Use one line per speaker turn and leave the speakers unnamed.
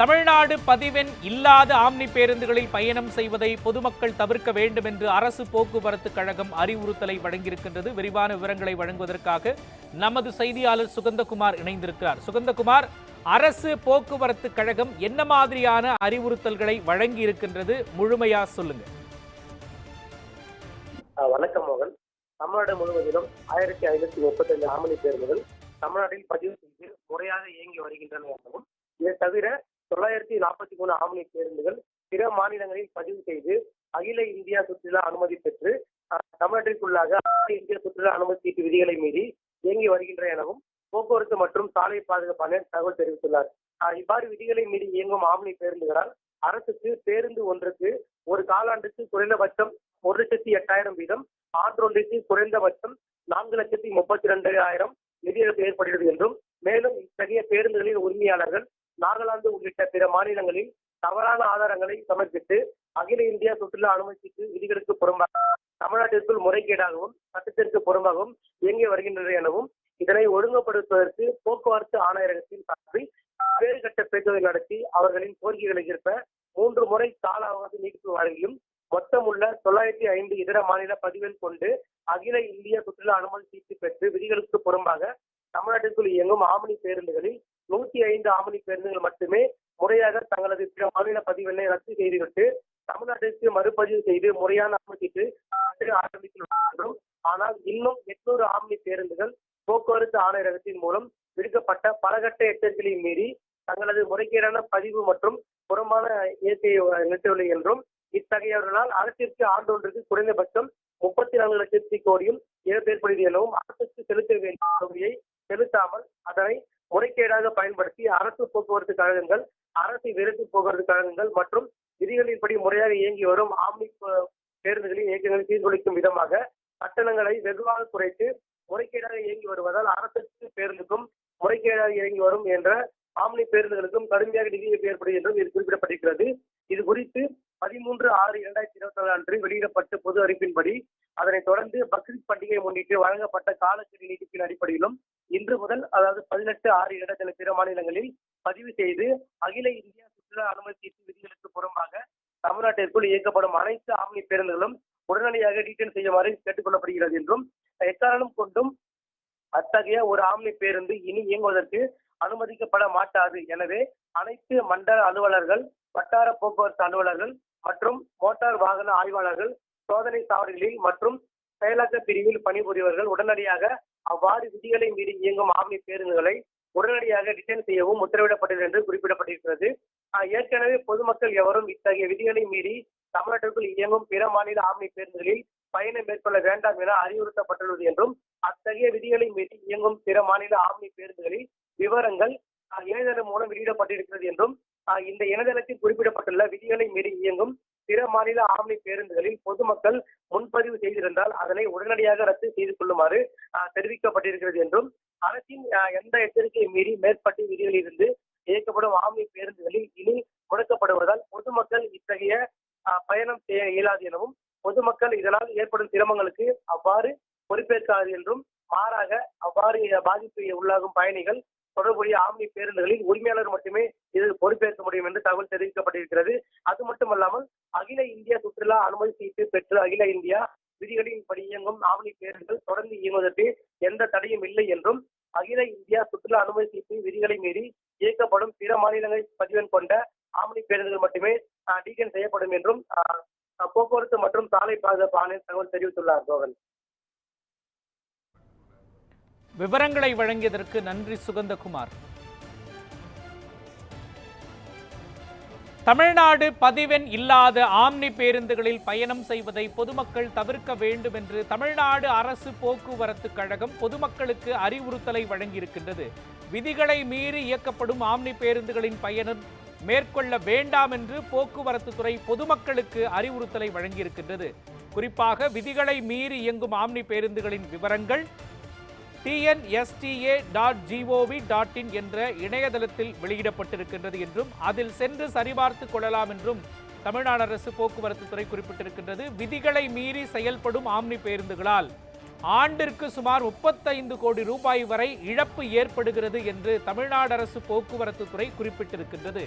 தமிழ்நாடு பதிவெண் இல்லாத ஆம்னி பேருந்துகளில் பயணம் செய்வதை பொதுமக்கள் தவிர்க்க வேண்டும் என்று அரசு போக்குவரத்து கழகம் அறிவுறுத்தலை வழங்கியிருக்கின்றது. விரிவான விவரங்களை வழங்குவதற்காக நமது செய்தியாளர் சுகந்தகுமார் இணைந்திருக்கிறார். சுகந்தகுமார் அரசு போக்குவரத்து கழகம் என்ன மாதிரியான அறிவுறுத்தல்களை வழங்கி இருக்கின்றது முழுமையா சொல்லுங்க.
வணக்கம் மோகன். தமிழ்நாடு முழுவதிலும் ஆயிரத்தி ஐநூத்தி முப்பத்தைந்து ஆமணி பேருந்துகள் தமிழ்நாட்டில் பதிவு செய்து முறையாக இயங்கி வருகின்றன எனவும் இதை தவிர தொள்ளாயிரத்தி நாற்பத்தி மூணு ஆம்னி பேருந்துகள் பிற மாநிலங்களில் பதிவு செய்து அகில இந்தியா சுற்றுலா அனுமதி பெற்று தமிழ்நாட்டிற்குள்ளாக அகில இந்திய சுற்றுலா அனுமதி சீட்டு விதிகளை மீறி இயங்கி வருகின்றன எனவும் போக்குவரத்து மற்றும் சாலை பாதுகாப்பு ஆணையர் தகவல் தெரிவித்துள்ளார். இவ்வாறு விதிகளை மீறி இயங்கும் ஆம்னி பேருந்துகளால் அரசுக்கு பேருந்து ஒன்றுக்கு ஒரு காலாண்டுக்கு குறைந்தபட்சம் ஒரு லட்சத்தி எட்டாயிரம் வீதம் ஆண்டொன்றிற்கு குறைந்தபட்சம் நான்கு லட்சத்தி முப்பத்தி ரெண்டாயிரம் நிதியிழப்பு ஏற்படுகிறது என்றும் மேலும் இத்தகைய பேருந்துகளின் உரிமையாளர்கள் உள்ளிட்ட பிற மாநிலங்களில் தவறான ஆதாரங்களை சமர்ப்பித்து அகில இந்தியா சுற்றுலா அனுமதிக்கு விதிகளுக்கு புறம்பாக தமிழ்நாட்டிற்குள் முறைகேடாகவும் சட்டத்திற்கு புறம்பாகவும் இயங்கி வருகின்றனர் எனவும் இதனை ஒழுங்குபடுத்துவதற்கு போக்குவரத்து ஆணையரகத்தின் சார்பில் வேறு கட்ட பேச்சுவார்த்தை நடத்தி அவர்களின் கோரிக்கைகளை ஏற்ப மூன்று முறை கால அவகாசம் நீட்டிப்பு வழங்கியும் மொத்தம் உள்ள தொள்ளாயிரத்தி ஐந்து இதர மாநில பதிவில் கொண்டு அகில இந்திய சுற்றுலா அனுமதி சீட்டு பெற்று விதிகளுக்கு புறம்பாக தமிழ்நாட்டிற்குள் இயங்கும் ஆமணி பேருந்துகளில் நூத்தி ஐந்து ஆமணி பேருந்துகள் மட்டுமே முறையாக தங்களது பிற மாநில பதிவினை ரத்து செய்துவிட்டு தமிழ்நாட்டிற்கு மறுபதிவு செய்து முறையான அமைச்சிட்டு ஆரம்பித்துள்ளனர் ஆனால் இன்னும் எட்நூறு ஆம்னி பேருந்துகள் போக்குவரத்து ஆணையரகத்தின் மூலம் விடுக்கப்பட்ட பலகட்ட எச்சரிக்கையை மீறி தங்களது முறைகேடான பதிவு மற்றும் புறம்பான இயற்கையை நிறுத்தவில்லை என்றும் இத்தகையவர்களால் அரசிற்கு ஆண்டொன்றுக்கு குறைந்தபட்சம் முப்பத்தி நான்கு லட்சத்தி கோடியும் இழப்பு ஏற்படுகிறது எனவும் அரசுக்கு செலுத்த வேண்டிய தொகையை செலுத்தாமல் அதனை முறைகேடாக பயன்படுத்தி அரசு போக்குவரத்து கழகங்கள் அரசு விரைவு போக்குவரத்து கழகங்கள் மற்றும் விதிகளின்படி முறையாக இயங்கி வரும் ஆம்னி பேருந்துகளின் இயக்கங்களை சீர்குலைக்கும் விதமாக கட்டணங்களை வெகுவாக குறைத்து முறைகேடாக இயங்கி வருவதால் அரசு பேருந்துக்கும் முறைகேடாக இயங்கி வரும் என்ற ஆம்னி பேருந்துகளுக்கும் கடுமையாக நிதி ஏற்படும் என்றும் இது குறிப்பிடப்பட்டிருக்கிறது. இது குறித்து பதிமூன்று ஆறு இரண்டாயிரத்தி இருபத்தி நாலு அன்று வெளியிடப்பட்ட பொது அறிவிப்பின்படி அதனைத் தொடர்ந்து பக்ரீத் பண்டிகையை முன்னிட்டு வழங்கப்பட்ட காலக்கெடு நீட்டிப்பின் அடிப்படையிலும் இன்று முதல் அதாவது பதினெட்டு ஆறு இடத்துல பிற மாநிலங்களில் பதிவு செய்து அகில இந்திய சுற்றுலா அனுமதி விதிகளுக்கு புறம்பாக தமிழ்நாட்டிற்குள் இயக்கப்படும் அனைத்து ஆம்னி பேருந்துகளும் உடனடியாக டீட்டெயில் செய்யுமாறு கேட்டுக்கொள்ளப்படுகிறது என்றும் எக்காரணம் கொண்டும் அத்தகைய ஒரு ஆம்னி பேருந்து இனி இயங்குவதற்கு அனுமதிக்கப்பட மாட்டாது. எனவே அனைத்து மண்டல அலுவலர்கள் வட்டார போக்குவரத்து அலுவலர்கள் மற்றும் மோட்டார் வாகன ஆய்வாளர்கள் சோதனை சாவடிகளில் மற்றும் செயலாக்க பிரிவில் பணிபுரியவர்கள் உடனடியாக அவ்வாறு விதிகளை மீறி இயங்கும் ஆம்னி பேருந்துகளை உடனடியாக டிசைன் செய்யவும் உத்தரவிடப்பட்டது என்று குறிப்பிடப்பட்டிருக்கிறது. ஏற்கனவே பொதுமக்கள் எவரும் இத்தகைய விதிகளை மீறி தமிழ்நாட்டிற்குள் இயங்கும் பிற மாநில ஆம்னி பேருந்துகளில் பயணம் மேற்கொள்ள வேண்டாம் என அறிவுறுத்தப்பட்டுள்ளது என்றும் அத்தகைய விதிகளை மீறி இயங்கும் பிற மாநில ஆம்னி பேருந்துகளில் விவரங்கள் இணையதளம் மூலம் வெளியிடப்பட்டிருக்கிறது என்றும் இந்த இணையதளத்தில் குறிப்பிடப்பட்டுள்ள விதிகளை மீறி இயங்கும் பிற மாநில ஆம்னி பேருந்துகளில் பொதுமக்கள் முன்பதிவு செய்திருந்தால் அதனை உடனடியாக ரத்து செய்து கொள்ளுமாறு ஆஹ், தெரிவிக்கப்பட்டிருக்கிறது என்றும் அரசின் எந்த எச்சரிக்கையை மீறி மேற்பட்ட விதிகளிலிருந்து இயக்கப்படும் ஆம்னி பேருந்துகளில் இனி முடக்கப்படுவதால் பொதுமக்கள் இத்தகைய பயணம் செய்ய இயலாது எனவும் பொதுமக்கள் இதனால் ஏற்படும் சிரமங்களுக்கு அவ்வாறு பொறுப்பேற்காது என்றும் மாறாக அவ்வாறு பாதிப்பு உள்ளாகும் பயணிகள் தொடர்புடைய ஆம்னி பேருந்துகளில் உரிமையாளர் மட்டுமே இதில் பொறுப்பேற்க முடியும் என்று தகவல் தெரிவிக்கப்பட்டிருக்கிறது. அது மட்டுமல்லாமல் அகில இந்திய சுற்றுலா அனுமதி சீட்டு பெற்று அகில இந்தியா விதிகளின்படி இயங்கும் ஆவணி பேருந்துகள் தொடர்ந்து இயங்குவதற்கு எந்த தடையும் இல்லை என்றும் அகில இந்தியா சுற்றுலா அனுமதி சீட்டு விதிகளை மீறி இயக்கப்படும் பிற மாநிலங்களை பதிவெண் கொண்ட ஆம்னி பேருந்துகள் மட்டுமே டீகன் செய்யப்படும் என்றும் போக்குவரத்து மற்றும் சாலை பாதுகாப்பு ஆணையர் தகவல் தெரிவித்துள்ளார் கோவன்
விவரங்களை வழங்கியதற்கு நன்றி சுகந்தகுமார். தமிழ்நாடு பதிவெண் இல்லாத ஆம்னி பேருந்துகளில் பயணம் செய்வதை பொதுமக்கள் தவிர்க்க வேண்டும் என்று தமிழ்நாடு அரசு போக்குவரத்து கழகம் பொதுமக்களுக்கு அறிவுறுத்தலை வழங்கியிருக்கின்றது. விதிகளை மீறி இயக்கப்படும் ஆம்னி பேருந்துகளின் பயணம் மேற்கொள்ள வேண்டாம் என்று போக்குவரத்து துறை பொதுமக்களுக்கு அறிவுறுத்தலை வழங்கியிருக்கின்றது. குறிப்பாக விதிகளை மீறி இயங்கும் ஆம்னி பேருந்துகளின் விவரங்கள் TNSTA dot GOV dot in என்ற இணையதளத்தில் வெளியிடப்பட்டிருக்கின்றது என்றும் அதில் சென்று சரிபார்த்து கொள்ளலாம் என்றும் தமிழ்நாடு அரசு போக்குவரத்து துறை குறிப்பிட்டிருக்கின்றது. விதிகளை மீறி செயல்படும் ஆம்னி பேருந்துகளால் ஆண்டிற்கு சுமார் முப்பத்தைந்து கோடி ரூபாய் வரை இழப்பு ஏற்படுகிறது என்று தமிழ்நாடு அரசு போக்குவரத்து துறை குறிப்பிட்டிருக்கின்றது.